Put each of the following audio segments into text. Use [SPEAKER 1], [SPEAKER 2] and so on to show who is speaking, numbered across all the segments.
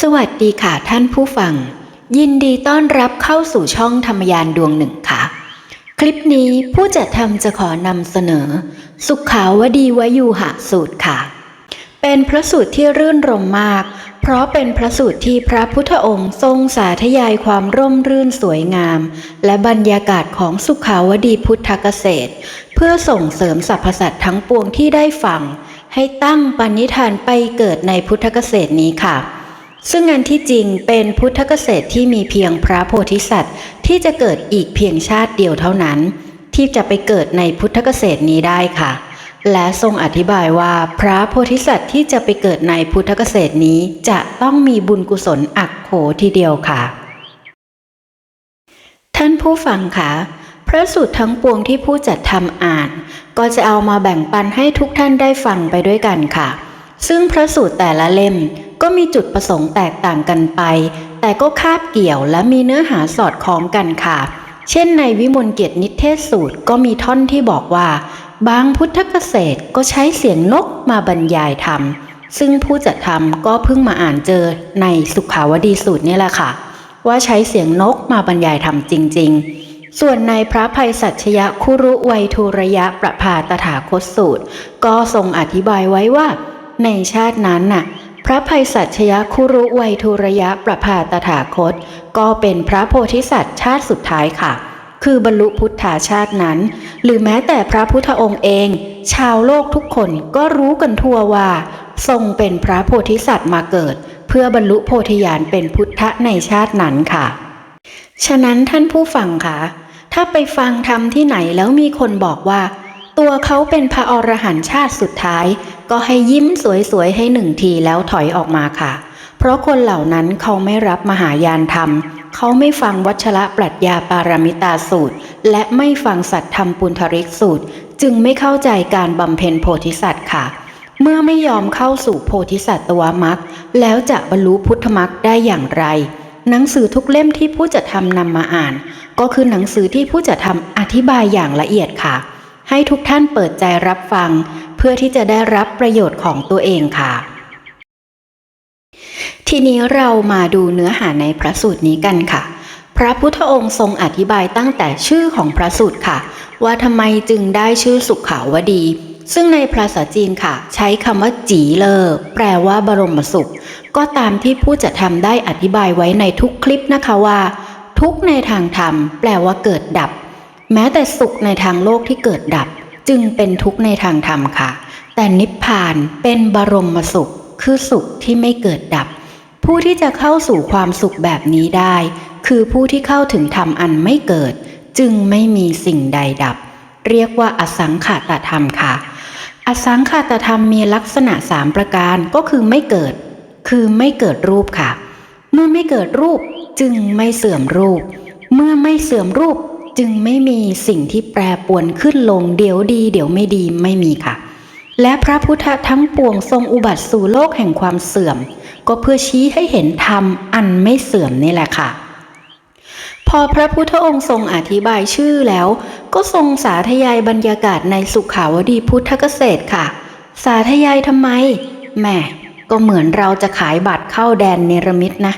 [SPEAKER 1] สวัสดีค่ะท่านผู้ฟัง ยินดีต้อนรับเข้าสู่ช่องธรรมยานดวงหนึ่งค่ะ คลิปนี้ผู้จัดทำจะขอนำเสนอ สุขขาวดีวายุหะสูตรค่ะ เป็นพระสูตรที่รื่นรมมาก เพราะเป็นพระสูตรที่พระพุทธองค์ทรงสาธยายความร่มรื่นสวยงาม และบรรยากาศของสุขาวดีพุทธเกษตร เพื่อส่งเสริมสรรพสัตว์ทั้งปวงที่ได้ฟัง ให้ตั้งปณิธานไปเกิดในพุทธเกษตรนี้ค่ะ ซึ่งงานที่จริงเป็นพุทธเกษตรที่มีเพียงพระโพธิสัตว์ ที่จะเกิดอีกเพียงชาติเดียวเท่านั้น ที่จะไปเกิดในพุทธเกษตรนี้ได้ค่ะ และทรงอธิบายว่าพระโพธิสัตว์ที่จะไปเกิดในพุทธเกษตรนี้จะต้องมีบุญกุศลอักโขทีเดียวค่ะ ท่านผู้ฟังคะพระสูตรทั้งปวงที่ผู้จัดทำอ่าน ก็จะเอามาแบ่งปันให้ทุกท่านได้ฟังไปด้วยกันค่ะ ซึ่งพระสูตรแต่ละเล่ม ก็มีจุดประสงค์แตกต่างกันไป แต่ก็คาบเกี่ยวและมีเนื้อหาสอดคล้องกันค่ะ เช่นในวิมลเกียรตินิเทศสูตรก็มีท่อนที่บอกว่า บางพุทธเกษตรก็ใช้เสียงนกมาบรรยายธรรม ซึ่งผู้จัดทำก็เพิ่งมาอ่านเจอในสุขาวดีสูตรนี่แหละค่ะ ว่าใช้เสียงนกมาบรรยายธรรมจริง ๆส่วนในพระภัยสัชยคุรุไวยทุระยะประภาตถาคตสูตร ก็ทรงอธิบายไว้ว่า ในชาตินั้นน่ะ พระภัยสัชยคุรุไวยทุระยะประภาตถาคต ก็เป็นพระโพธิสัตว์ชาติสุดท้ายค่ะ คือบรรลุพุทธาชาตินั้น หรือแม้แต่พระพุทธองค์เอง ชาวโลกทุกคนก็รู้กันทั่วว่า ทรงเป็นพระโพธิสัตว์มาเกิด เพื่อบรรลุโพธิญาณเป็นพุทธในชาตินั้นค่ะ ฉะนั้นท่านผู้ฟังคะถ้าไปฟังธรรมที่ไหนแล้วมีคนบอกว่า ตัวเขาเป็นพระอรหันต์ชาติสุดท้าย ก็ให้ยิ้มสวยๆให้หนึ่งทีแล้วถอยออกมาค่ะ เพราะคนเหล่านั้นเขาไม่รับมหายานธรรม เขาไม่ฟังวัชระปรัชญาปารามิตาสูตร และไม่ฟังสัตธรรมปุณธริกสูตร จึงไม่เข้าใจการบำเพ็ญโพธิสัตว์ค่ะ เมื่อไม่ยอมเข้าสู่โพธิสัตวมรรคแล้วจะบรรลุพุทธมรรคได้อย่างไร หนังสือทุกเล่มที่ผู้จะทำนำมาอ่าน ก็คือหนังสือที่ผู้จะทำอธิบายอย่างละเอียดค่ะให้ทุกท่านเปิดใจรับฟัง เพื่อที่จะได้รับประโยชน์ของตัวเองค่ะ ทีนี้เรามาดูเนื้อหาในพระสูตรนี้กันค่ะ พระพุทธองค์ทรงอธิบายตั้งแต่ชื่อของพระสูตรค่ะ ว่าทำไมจึงได้ชื่อสุขขาวดี ซึ่งในภาษาจีนค่ะ ใช้คำว่าจีเลอแปลว่าบรมสุข ก็ตามที่ผู้จะทำได้อธิบายไว้ในทุกคลิปนะคะว่า ทุกในทางธรรม แปลว่าเกิดดับ แม้แต่สุขในทางโลกที่เกิดดับ จึงเป็นทุกข์ในทางธรรมค่ะ แต่นิพพานเป็นบรมสุข คือสุขที่ไม่เกิดดับ ผู้ที่จะเข้าสู่ความสุขแบบนี้ได้ คือผู้ที่เข้าถึงธรรมอันไม่เกิด จึงไม่มีสิ่งใดดับ เรียกว่าอสังขตธรรมค่ะ อสังขตธรรมมีลักษณะสามประการก็คือไม่เกิด คือไม่เกิดรูปค่ะ เมื่อไม่เกิดรูปจึงไม่เสื่อมรูป เมื่อไม่เสื่อมรูป จึงไม่มีสิ่งที่แปรปวนขึ้นลงเดี๋ยวดี เดี๋ยวไม่ดีไม่มีค่ะ และพระพุทธทั้งปวงทรงอุบัติสู่โลกแห่งความเสื่อม ก็เพื่อชี้ให้เห็นธรรมอันไม่เสื่อมนี่แหละค่ะ พอพระพุทธองค์ทรงอธิบายชื่อแล้ว ก็ทรงสาธยายบรรยากาศในสุขาวดีพุทธเกษตรค่ะ สาธยายทำไมแหม่ก็เหมือนเราจะขายบัตรเข้าแดนเนรมิตนะ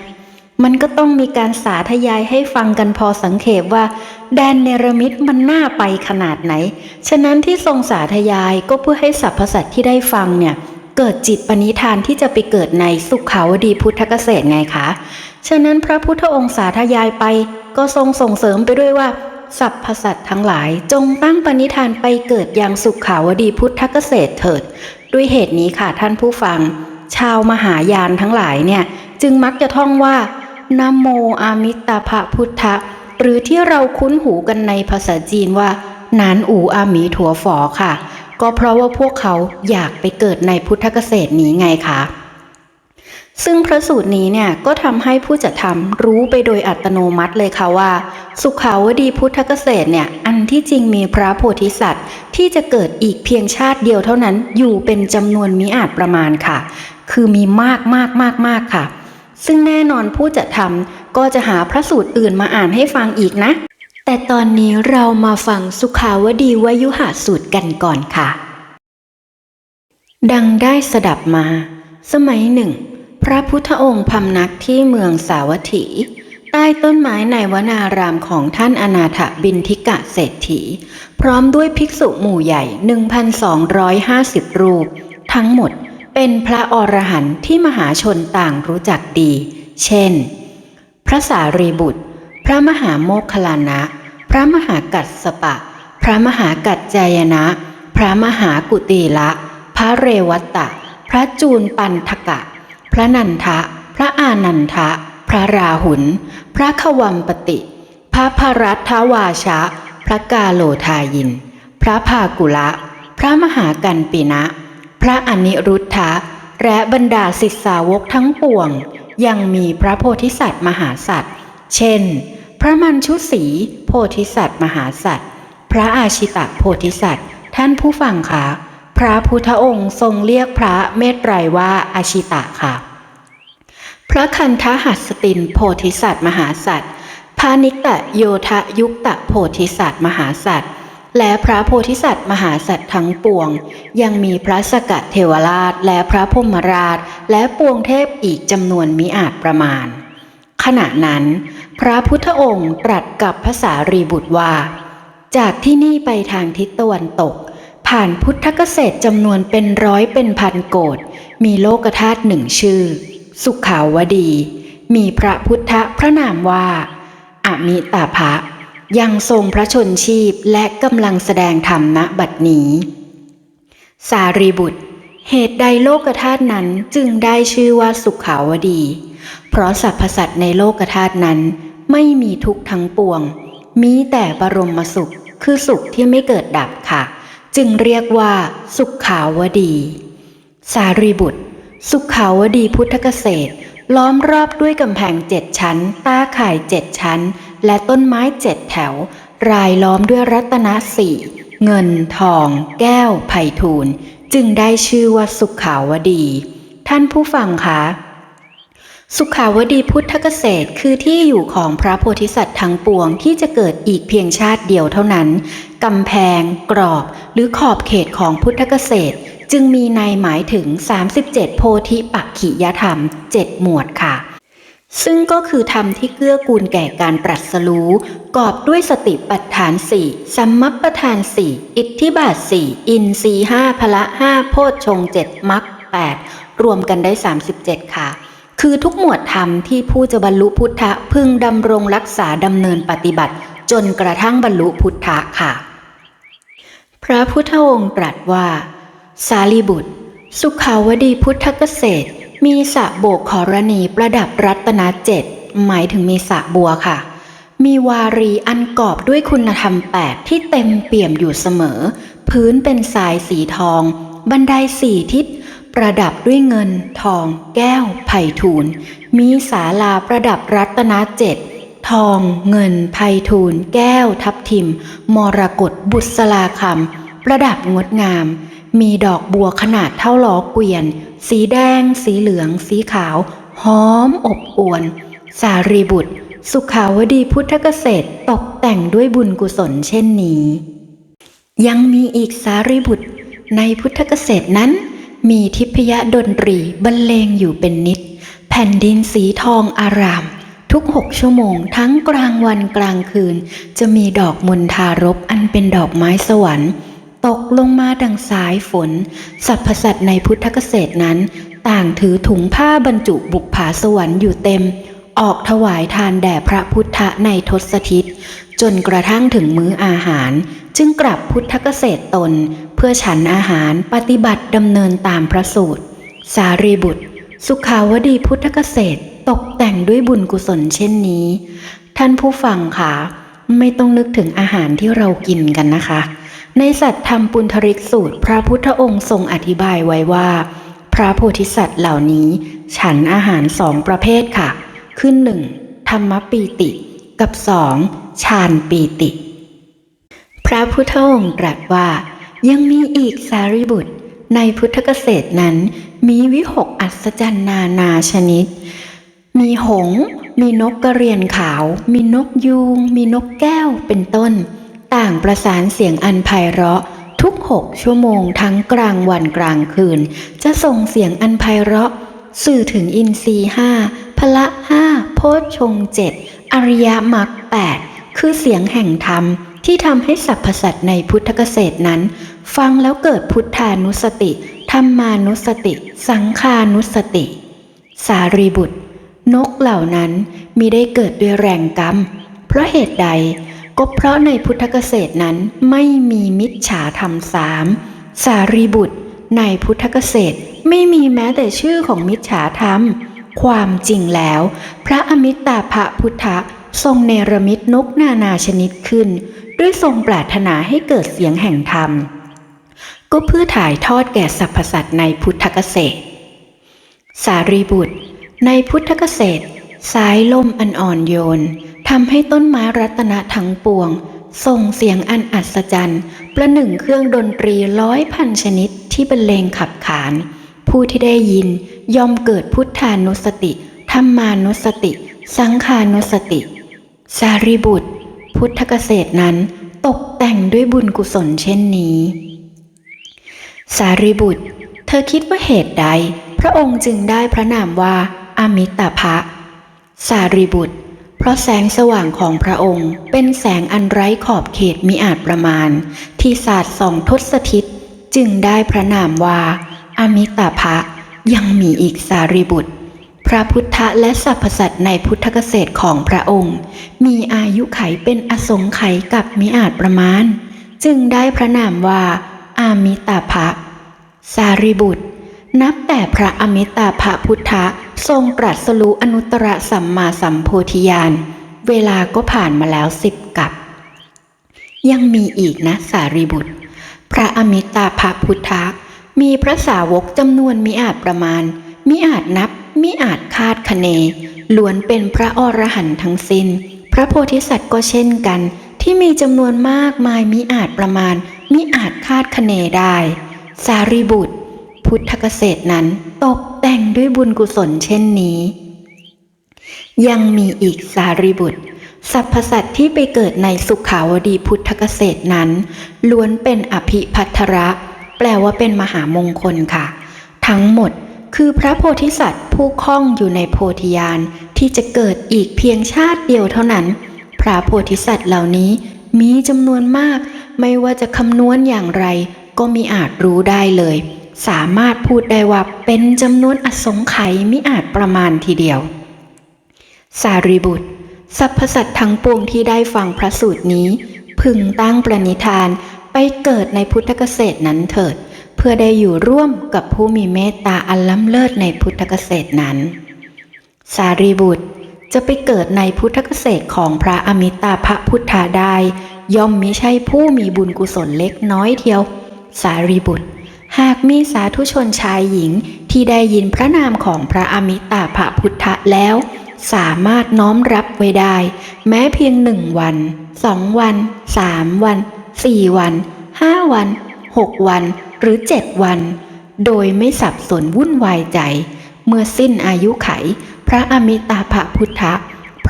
[SPEAKER 1] มันก็ต้องมีการสาธยายให้ฟังกันพอสังเขปว่า แดนเนรมิตมันน่าไปขนาดไหน ฉะนั้นที่ทรงสาธยายก็เพื่อให้สรรพสัตว์ที่ได้ฟังเนี่ย เกิดจิตปณิธานที่จะไปเกิดในสุขาวดีพุทธเกษตรไงคะ ฉะนั้นพระพุทธองค์สาธยายไป ก็ทรงส่งเสริมไปด้วยว่าสรรพสัตว์ทั้งหลายจงตั้งปณิธานไปเกิดอย่างสุขขาวดีพุทธเกษตรเถิด ด้วยเหตุนี้ค่ะท่านผู้ฟัง ชาวมหายานทั้งหลายเนี่ย จึงมักจะท่องว่า นะโมอามิตาภะพุทธะ หรือที่เราคุ้นหูกันในภาษาจีนว่า นานอูอาหมีถั่วฝอค่ะ ก็เพราะว่าพวกเขาอยากไปเกิดในพุทธเกษตรนี้ไงคะซึ่งพระสูตรนี้เนี่ยก็ทำให้ผู้จัดทำรู้ไปโดยอัตโนมัติเลยค่ะว่า สุขาวดีพุทธเกษตรเนี่ยอันที่จริงมีพระโพธิสัตว์ ที่จะเกิดอีกเพียงชาติเดียวเท่านั้นอยู่เป็นจำนวนมิอาจประมาณค่ะ คือมีมากมากมากมากค่ะ ซึ่งแน่นอนผู้จัดทำก็จะหาพระสูตรอื่นมาอ่านให้ฟังอีกนะ แต่ตอนนี้เรามาฟังสุขาวดีวยุหาสูตรกันก่อนค่ะ ดังได้สดับมา สมัยหนึ่ง พระพุทธองค์พำนักที่เมืองสาวัตถี ใต้ต้นไม้ในวนารามของท่านอนาถบินทิกะเศรษฐี พร้อมด้วยภิกษุหมู่ใหญ่ 1,250 รูป ทั้งหมด เป็นพระอรหันต์ที่มหาชนต่างรู้จักดี เช่น พระสารีบุตร พระมหาโมคคลานะ พระมหากัสสปะ พระมหากัจจายนะ พระมหากุตีละ พระเรวัตตะพระจูนปันทกะ พระนันทะ พระอานันทะ พระราหุล พระขวัมปติ พระพรัตทวาชะ พระกาโลทายิน พระภากุละ พระมหากันปินะ พระอนิรุทธะและบรรดาศิษย์สาวกทั้งปวง ยังมีพระโพธิสัตว์มหาสัตว์ เช่น พระมัญชุสีโพธิสัตว์มหาสัตว์ พระอาชิตะโพธิสัตว์ ท่านผู้ฟังคะพระพุทธองค์ทรงเรียกพระเมตไตรว่าอาชิตะค่ะ พระคันธหัสตินโพธิสัตว์มหาสัตว์พานิกะโยทะยุคตะโพธิสัตว์มหาสัตว์ และพระโพธิสัตว์มหาสัตว์ทั้งปวง ยังมีพระสกะเทวราชและพระพมราช และปวงเทพอีกจำนวนมิอาจประมาณ ขณะนั้น พระพุทธองค์ตรัสกับภาษารีบุตรว่า จากที่นี่ไปทางทิศตะวันตก ผ่านพุทธเกษตรจำนวนเป็นร้อยเป็นพันโกดมีโลกธาตุหนึ่งชื่อ สุขาวดี มีพระพุทธพระนามว่า อมิตาภะ ยังทรงพระชนชีพและกำลังแสดงธรรมณบัดนี้ สารีบุตร เหตุใดโลกธาตุนั้นจึงได้ชื่อว่าสุขาวดี เพราะสรรพสัตว์ในโลกธาตุนั้นไม่มีทุกข์ทั้งปวง มีแต่บรมสุขคือสุขที่ไม่เกิดดับค่ะ จึงเรียกว่าสุขขาวดี สารีบุตร สุขขาวดีพุทธเกษตรล้อมรอบด้วยกำแพงเจ็ดชั้น ตาข่ายเจ็ดชั้น และต้นไม้เจ็ดแถว รายล้อมด้วยรัตนสี่เงินทอง แก้วไผ่ทูลจึงได้ชื่อว่าสุขขาวดี ท่านผู้ฟังคะสุขาวดีพุทธเกษตรคือที่อยู่ของพระโพธิสัตว์ทั้งปวงที่จะเกิดอีกเพียงชาติเดียวเท่านั้น กำแพง กรอบ หรือขอบเขตของพุทธเกษตร จึงมีในหมายถึง 37 โพธิปักขิยธรรม 7 หมวดค่ะ ซึ่งก็คือธรรมที่เกื้อกูลแก่การตรัสรู้ กอบด้วยสติปัฏฐานสี่สัมมัปปทานสี่อิทธิบาทสี่อินทรีห้าพละห้าโพชฌงเจ็ดมรรคแปดรวมกันได้ 37 ค่ะ คือทุกหมวดธรรมที่ผู้จะบรรลุพุทธะพึงดำรงรักษาดำเนินปฏิบัติ จนกระทั่งบรรลุพุทธะค่ะ พระพุทธองค์ตรัสว่า สารีบุตร สุขาวดีพุทธเกษตร มีสระโบกขรณีประดับรัตนเจ็ดหมายถึงมีสระบัวค่ะ มีวารีอันกอบด้วยคุณธรรมแปดที่เต็มเปี่ยมอยู่เสมอ พื้นเป็นทรายสีทอง บันไดสี่ทิศ ประดับด้วยเงิน ทอง แก้ว ไผ่ทูลมีศาลาประดับรัตนเจ็ดทอง เงินไพทูลแก้ว ทับทิม มรกตบุษลาคำประดับงดงาม มีดอกบัวขนาดเท่าล้อเกวียน สีแดง สีเหลือง สีขาว หอมอบอวน สารีบุตร สุขาวดีพุทธเกษตรตกแต่งด้วยบุญกุศลเช่นนี้ ยังมีอีกสารีบุตร ในพุทธเกษตรนั้น มีทิพยดนตรีบรรเลงอยู่เป็นนิด แผ่นดินสีทองอาราม ทุกหกชั่วโมงทั้งกลางวันกลางคืน จะมีดอกมณฑารบอันเป็นดอกไม้สวรรค์ ตกลงมาดังสายฝนสรรพสัตว์ในพุทธเกษตรนั้น ต่างถือถุงผ้าบรรจุบุกผาสวรรค์อยู่เต็ม ออกถวายทานแด่พระพุทธในทศทิศจนกระทั่งถึงมื้ออาหาร จึงกลับพุทธเกษตรตน เพื่อฉันอาหารปฏิบัติดำเนินตามพระสูตร สารีบุตร สุขาวดีพุทธเกษตรตกแต่งด้วยบุญกุศลเช่นนี้ ท่านผู้ฟังคะไม่ต้องนึกถึงอาหารที่เรากินกันนะคะ ในสัตธรรมปุณธริกสูตร พระพุทธองค์ทรงอธิบายไว้ว่า พระโพธิสัตว์เหล่านี้ ฉันอาหารสองประเภทค่ะคือหนึ่งธรรมปีติ กับสองฌานปีติ พระพุทธองค์ตรัสว่า ยังมีอีกสารีบุตร ในพุทธเกษตรนั้น มีวิหกอัศจรรย์นานาชนิด มีหง มีนกกระเรียนขาว มีนกยูง มีนกแก้วเป็นต้น ต่างประสานเสียงอันไพเราะ ทุกหกชั่วโมงทั้งกลางวันกลางคืน จะส่งเสียงอันไพเราะ สื่อถึงอินทรีห้าพละห้าโพชงเจ็ดอริยมรรคแปดคือเสียงแห่งธรรมที่ทำให้สรรพสัตว์ในพุทธเกษตรนั้น ฟังแล้วเกิดพุทธานุสติ ธรรมานุสติ สังขานุสติ สารีบุตร นกเหล่านั้นมิได้เกิดด้วยแรงกรรม เพราะเหตุใด ก็เพราะในพุทธเกษตรนั้นไม่มีมิจฉาธรรมสาม สารีบุตร ในพุทธเกษตรไม่มีแม้แต่ชื่อของมิจฉาธรรม ความจริงแล้ว พระอมิตาภพุทธะทรงเนรมิตนกนานาชนิดขึ้น ด้วยทรงปรารถนาให้เกิดเสียงแห่งธรรม ก็เพื่อถ่ายทอดแก่สรรพสัตว์ในพุทธเกษตร สารีบุตร ในพุทธเกษตร สายลมอันอ่อนโยน ทำให้ต้นไม้รัตนะทั้งปวง ส่งเสียงอันอัศจรรย์ ประหนึ่งเครื่องดนตรีร้อยพันชนิดที่บรรเลงขับขาน ผู้ที่ได้ยินย่อมเกิดพุทธานุสติธรรมานุสติ สังขานุสติ สารีบุตร พุทธเกษตรนั้นตกแต่งด้วยบุญกุศลเช่นนี้ สารีบุตร เธอคิดว่าเหตุใด พระองค์จึงได้พระนามว่า อมิตาภะสารีบุตร เพราะแสงสว่างของพระองค์ เป็นแสงอันไร้ขอบเขตมิอาจประมาณ ที่ศาสตร์ส่องทศทิศจึงได้พระนามว่าอมิตาภะยังมีอีกสารีบุตร พระพุทธและสรรพสัตว์ในพุทธเกษตรของพระองค์ มีอายุไขเป็นอสงไขยกับมิอาจประมาณ จึงได้พระนามว่าอามิตาภะสารีบุตร นับแต่พระอมิตาภะพุทธ ทรงตรัสรู้อนุตตรสัมมาสัมโพธิญาณ เวลาก็ผ่านมาแล้วสิบกับยังมีอีกนะสารีบุตร พระอมิตาภพุทธะมีพระสาวกจำนวนมิอาจประมาณ มิอาจนับ มิอาจคาดคะเน ล้วนเป็นพระอรหันต์ทั้งสิน้น พระโพธิสัตว์ก็เช่นกัน ที่มีจำนวนมากมายมิอาจประมาณ มิอาจคาดคะเนได้ สารีบุตร พุทธเกษตรนั้น ตกแต่งด้วยบุญกุศลเช่นนี้ ยังมีอีกสารีบุตรสรรพสัตว์ที่ไปเกิดในสุขาวดีพุทธเกษตรนั้น ล้วนเป็นอภิพัทระ แปลว่าเป็นมหามงคลค่ะ ทั้งหมดคือพระโพธิสัตว์ผู้คล้องอยู่ในโพธิญาณที่จะเกิดอีกเพียงชาติเดียวเท่านั้น พระโพธิสัตว์เหล่านี้มีจำนวนมาก ไม่ว่าจะคำนวณอย่างไร ก็มีอาจรู้ได้เลย สามารถพูดได้ว่าเป็นจำนวนอสงไขยมิอาจประมาณทีเดียว สารีบุตรสรรพสัตว์ทั้งปวงที่ได้ฟังพระสูตรนี้ พึงตั้งประนิธานไปเกิดในพุทธเกษตรนั้นเถิด เพื่อได้อยู่ร่วมกับผู้มีเมตตาอันล้ำเลิศในพุทธเกษตรนั้น สารีบุตรจะไปเกิดในพุทธเกษตรของพระอมิตาภพุทธาได้ ย่อมมิใช่ผู้มีบุญกุศลเล็กน้อยเทียว สารีบุตร หากมีสาธุชนชายหญิงที่ได้ยินพระนามของพระอมิตาภพุทธะแล้ว สามารถน้อมรับไว้ได้ แม้เพียงหนึ่งวันสองวันสามวันสี่วันห้าวันหกวัน หรือเจ็ดวัน โดยไม่สับสนวุ่นวายใจ เมื่อสิ้นอายุไข พระอมิตาภพุทธะ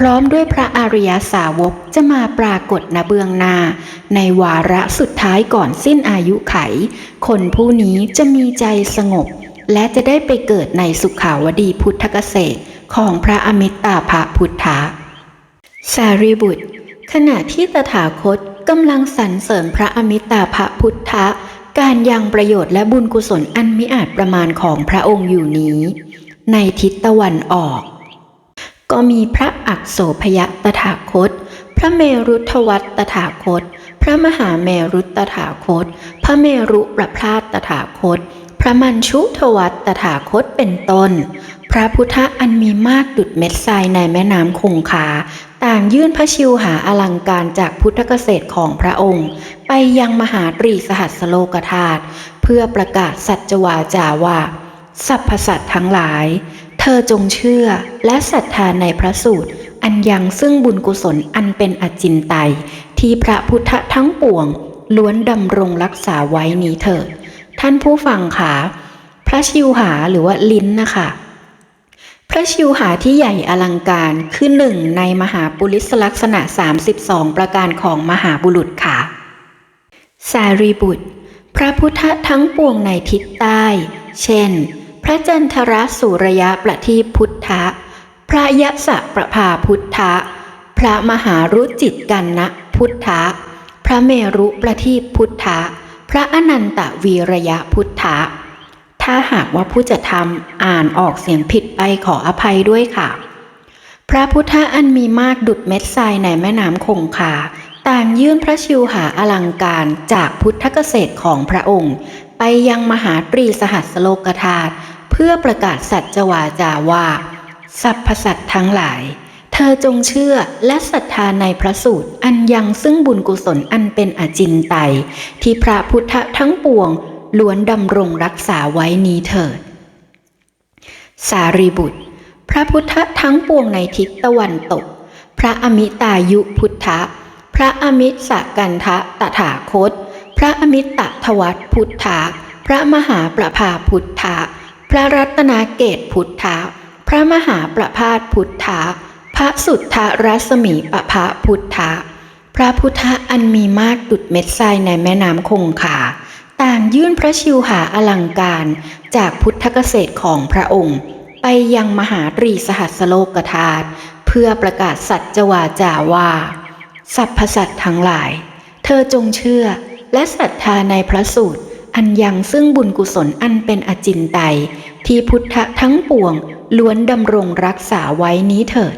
[SPEAKER 1] พร้อมด้วยพระอริยสาวกจะมาปรากฏณเบื้องหน้า ในวาระสุดท้ายก่อนสิ้นอายุไข คนผู้นี้จะมีใจสงบ และจะได้ไปเกิดในสุขาวดีพุทธเกษตรของพระอมิตาภพุทธะสารีบุตร ขณะที่ตถาคตกำลังสรรเสริญพระอมิตาภพุทธะการยังประโยชน์และบุญกุศลอันมิอาจประมาณของพระองค์อยู่นี้ ในทิศตะวันออก ก็มีพระอักโสพยตถาคต พระเมรุทวัตตถาคต พระมหาเมรุตถาคต พระเมรุประพลาตตถาคต พระมัญชุทวัตตถาคตเป็นต้น พระพุทธอันมีมากดุดเม็ดทรายในแม่น้ำคงคา ต่างยื่นพระชิวหาอลังการจากพุทธเกษตรของพระองค์ ไปยังมหาตรีสหัสโลกธาตุเพื่อประกาศสัจวาจาว่าสรรพสัตว์ทั้งหลาย เธอจงเชื่อและศรัทธาในพระสูตร อันยังซึ่งบุญกุศลอันเป็นอจินไตยที่พระพุทธทั้งปวง ล้วนดำรงรักษาไว้นี้เถิดท่านผู้ฟังค่ะพระชิวหาหรือว่าลิ้นนะคะพระชิวหาที่ใหญ่อลังการคือหนึ่งในมหาปุริสลักษณะ 32 ประการของมหาบุรุษค่ะ สารีบุตร พระพุทธทั้งปวงในทิศใต้ เช่น พระจันทรสุรยะประทีปพุทธะ พระยะสะประภาพุทธะ พระมหารุจิตกันนะพุทธะ พระเมรุประทีปพุทธะ พระอนันตวีระยะพุทธะ ถ้าหากว่าผู้จะทำอ่านออกเสียงผิดไปขออภัยด้วยค่ะ พระพุทธอันมีมากดุดเม็ดทรายในแม่น้ำคงคาต่างยื่นพระชิวหาอลังการจากพุทธเกษตรของพระองค์ ไปยังมหาตรีสหัสโลกธาตุ เพื่อประกาศสัจวาจาว่าสรรพสัตว์ทั้งหลาย เธอจงเชื่อและศรัทธาในพระสูตรอันยังซึ่งบุญกุศลอันเป็นอจินไตยที่พระพุทธทั้งปวงล้วนดำรงรักษาไว้นี้เถิด สารีบุตร พระพุทธทั้งปวงในทิศตะวันตก พระอมิตายุพุทธะ พระอมิตสกันทะตถาคต พระอมิตตทวัตพุทธะ พระมหาประภาพุทธะ พระรัตนาเกตพุทธะพระมหาประพาสพุทธะพระสุทธรัศมีประภะพุทธะพระพุทธอันมีมากดุดเม็ดทรายในแม่น้ำคงคาต่างยื่นพระชิวหาอลังการจากพุทธเกษตรของพระองค์ ไปยังมหาตรีสหัสโลกธาตุเพื่อประกาศสัจจวาจาว่าสรรพสัตทั้งหลาย เธอจงเชื่อและศรัทธาในพระสูตร อันยังซึ่งบุญกุศลอันเป็นอจินไตยที่พุทธทั้งปวงล้วนดำรงรักษาไว้นี้เถิด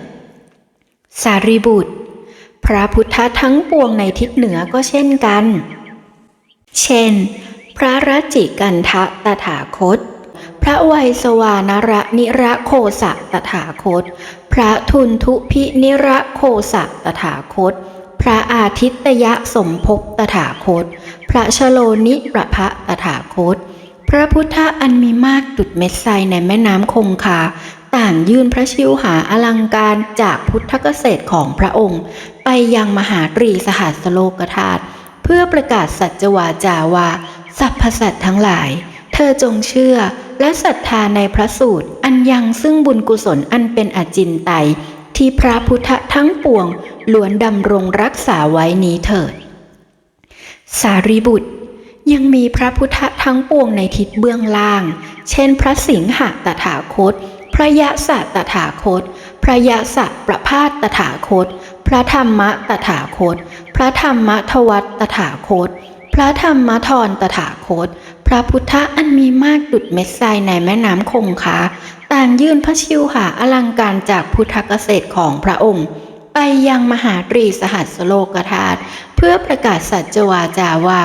[SPEAKER 1] สารีบุตร พระพุทธทั้งปวงในทิศเหนือก็เช่นกัน เช่น พระรัจิกันทะตถาคต พระไวยสวานระนิระโคสะตถาคต พระทุนทุพินิระโคสะตถาคต พระอาทิตยสมภพตถาคต พระชโลนิประพะตถาคต พระพุทธอันมีมากดุดเม็ดทรายในแม่น้ำคงคา ต่างยื่นพระชิวหาอลังการจากพุทธเกษตรของพระองค์ ไปยังมหาตรีสหัสโลกธาตุเพื่อประกาศสัจวาจาวาสรรพสัตทั้งหลาย เธอจงเชื่อและศรัทธาในพระสูตร อันยังซึ่งบุญกุศลอันเป็นอจินไตยที่พระพุทธทั้งปวง ล้วนดำรงรักษาไว้นี้เถิด สารีบุตรยังมีพระพุทธทั้งปวงในทิศเบื้องล่าง เช่น พระสิงหตถาคต พระยะสะตถาคต พระยะสะประพาสตถาคต พระธรรมะตถาคต พระธรรมทวัตตถาคต พระธรรมทรตถาคต พระพุทธอันมีมากดุดเม็ดทรายในแม่น้ำคงคา ต่างยื่นพระชิวหาอลังการจากพุทธเกษตรของพระองค์ ไปยังมหาตรีสหัสโลกธาตุเพื่อประกาศสัจวาจาว่า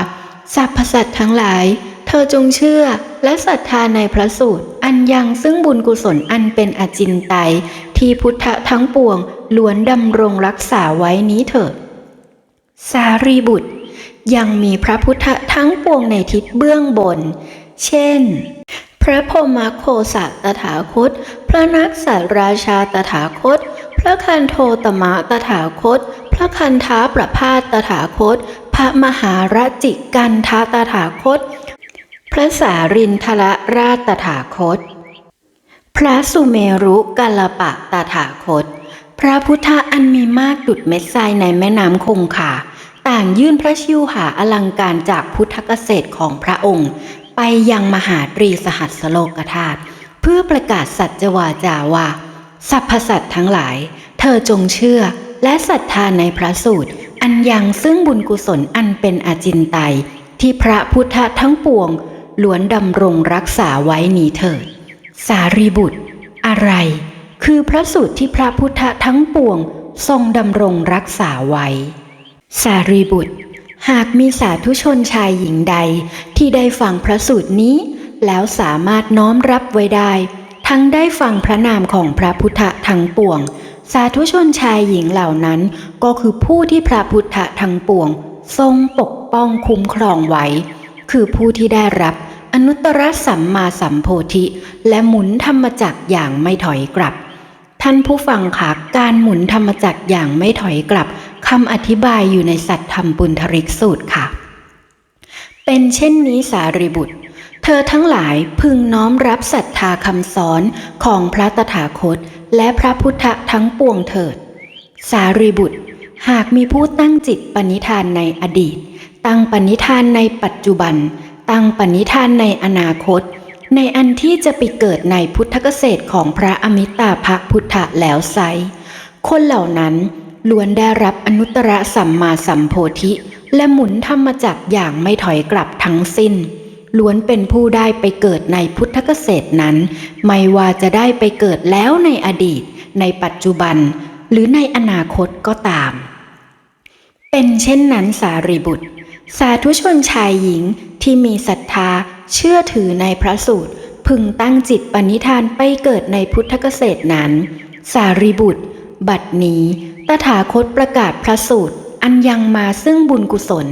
[SPEAKER 1] สรรพสัตว์ทั้งหลาย เธอจงเชื่อและศรัทธาในพระสูตร อันยังซึ่งบุญกุศลอันเป็นอจินไตยที่พุทธทั้งปวงล้วนดำรงรักษาไว้นี้เถิด สารีบุตร ยังมีพระพุทธทั้งปวงในทิศเบื้องบน เช่น พระพมโคสะตถาคต พระนักษราชาตถาคต ระคันโทตมะตถาคต พระคันท้าประพาสตถาคต พระมหาราจิกันทาตถาคต พระสารินทรราชตถาคต พระสุเมรุกัลปะตถาคต พระพุทธอันมีมากดุดเม็ดทรายในแม่น้ำคงคาต่างยื่นพระชิวหาอลังการจากพุทธเกษตรของพระองค์ ไปยังมหาตรีสหัสโลกธาตุเพื่อประกาศสัจจวาจาว่า สรรพสัตว์ทั้งหลาย เธอจงเชื่อและศรัทธาในพระสูตร อันยังซึ่งบุญกุศลอันเป็นอาจินไตยที่พระพุทธทั้งปวงล้วนดำรงรักษาไว้นี้เถิด สารีบุตร อะไร คือพระสูตรที่พระพุทธทั้งปวงทรงดำรงรักษาไว้ สารีบุตร หากมีสาธุชนชายหญิงใดที่ได้ฟังพระสูตรนี้ แล้วสามารถน้อมรับไว้ได้ ทั้งได้ฟังพระนามของพระพุทธทั้งปวง สาธุชนชายหญิงเหล่านั้น ก็คือผู้ที่พระพุทธทั้งปวง ทรงปกป้องคุ้มครองไว้ คือผู้ที่ได้รับอนุตตรสัมมาสัมโพธิ และหมุนธรรมจักรอย่างไม่ถอยกลับ ท่านผู้ฟังคะการหมุนธรรมจักรอย่างไม่ถอยกลับคำอธิบายอยู่ในสัตธรรมปุณธริกสูตรค่ะ เป็นเช่นนี้สารีบุตร เธอทั้งหลายพึงน้อมรับศรัทธาคำสอนของพระตถาคต และพระพุทธทั้งปวงเถิด สารีบุตร หากมีผู้ตั้งจิตปณิธานในอดีต ตั้งปณิธานในปัจจุบัน ตั้งปณิธานในอนาคต ในอันที่จะไปเกิดในพุทธเกษตรของพระอมิตาภพุทธะแล้วไซคนเหล่านั้นล้วนได้รับอนุตตรสัมมาสัมโพธิ และหมุนธรรมจักอย่างไม่ถอยกลับทั้งสิ้น ล้วนเป็นผู้ได้ไปเกิดในพุทธเกษตรนั้น ไม่ว่าจะได้ไปเกิดแล้วในอดีต ในปัจจุบัน หรือในอนาคตก็ตาม เป็นเช่นนั้นสารีบุตร สาธุชนชายหญิงที่มีศรัทธาเชื่อถือในพระสูตร พึงตั้งจิตปณิธานไปเกิดในพุทธเกษตรนั้น สารีบุตร บัดนี้ตถาคตประกาศพระสูตร อันยังมาซึ่งบุญกุศล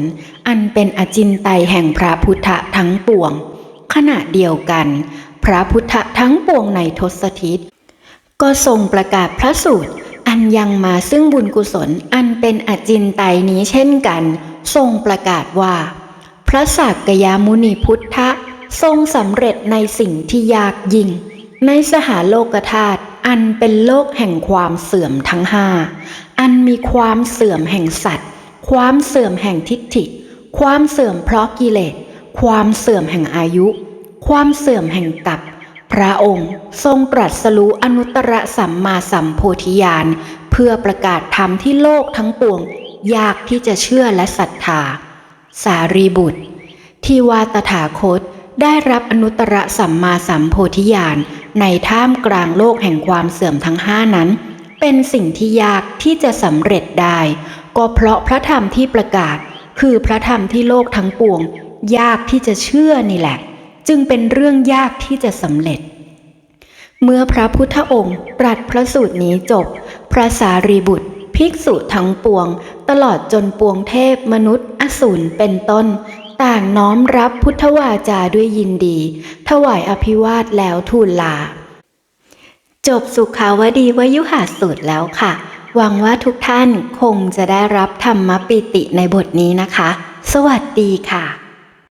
[SPEAKER 1] อันเป็นอจินไตยแห่งพระพุทธทั้งปวง ขณะเดียวกัน พระพุทธทั้งปวงในทศทิศก็ทรงประกาศพระสูตร อันยังมาซึ่งบุญกุศล อันเป็นอจินไตยนี้เช่นกัน ทรงประกาศว่า พระสักยามุนีพุทธทรงสำเร็จในสิ่งที่ยากยิ่ง ในสหาโลกธาตุ อันเป็นโลกแห่งความเสื่อมทั้งห้า อันมีความเสื่อมแห่งสัตว์ ความเสื่อมแห่งทิฏฐิ ความเสื่อมเพราะกิเลส ความเสื่อมแห่งอายุ ความเสื่อมแห่งกับ พระองค์ทรงตรัสรู้อนุตตรสัมมาสัมโพธิญาณเพื่อประกาศธรรมที่โลกทั้งปวง ยากที่จะเชื่อและศรัทธา สารีบุตร ที่วาตถาคตได้รับอนุตตรสัมมาสัมโพธิญาณ ในท่ามกลางโลกแห่งความเสื่อมทั้งห้านั้น เป็นสิ่งที่ยากที่จะสำเร็จได้ ก็เพราะพระธรรมที่ประกาศ คือพระธรรมที่โลกทั้งปวง ยากที่จะเชื่อนี่แหละ จึงเป็นเรื่องยากที่จะสำเร็จ เมื่อพระพุทธองค์ตรัสพระสูตรนี้จบ พระสารีบุตรภิกษุทั้งปวง ตลอดจนปวงเทพมนุษย์ อสูรเป็นต้น ต่างน้อมรับพุทธวาจาด้วยยินดี ถวายอภิวาทแล้วทูลลา จบสุขาวดีวยุหาสูตรแล้วค่ะ หวังว่าทุกท่านคงจะได้รับธรรมปิติในบทนี้นะคะ สวัสดีค่ะ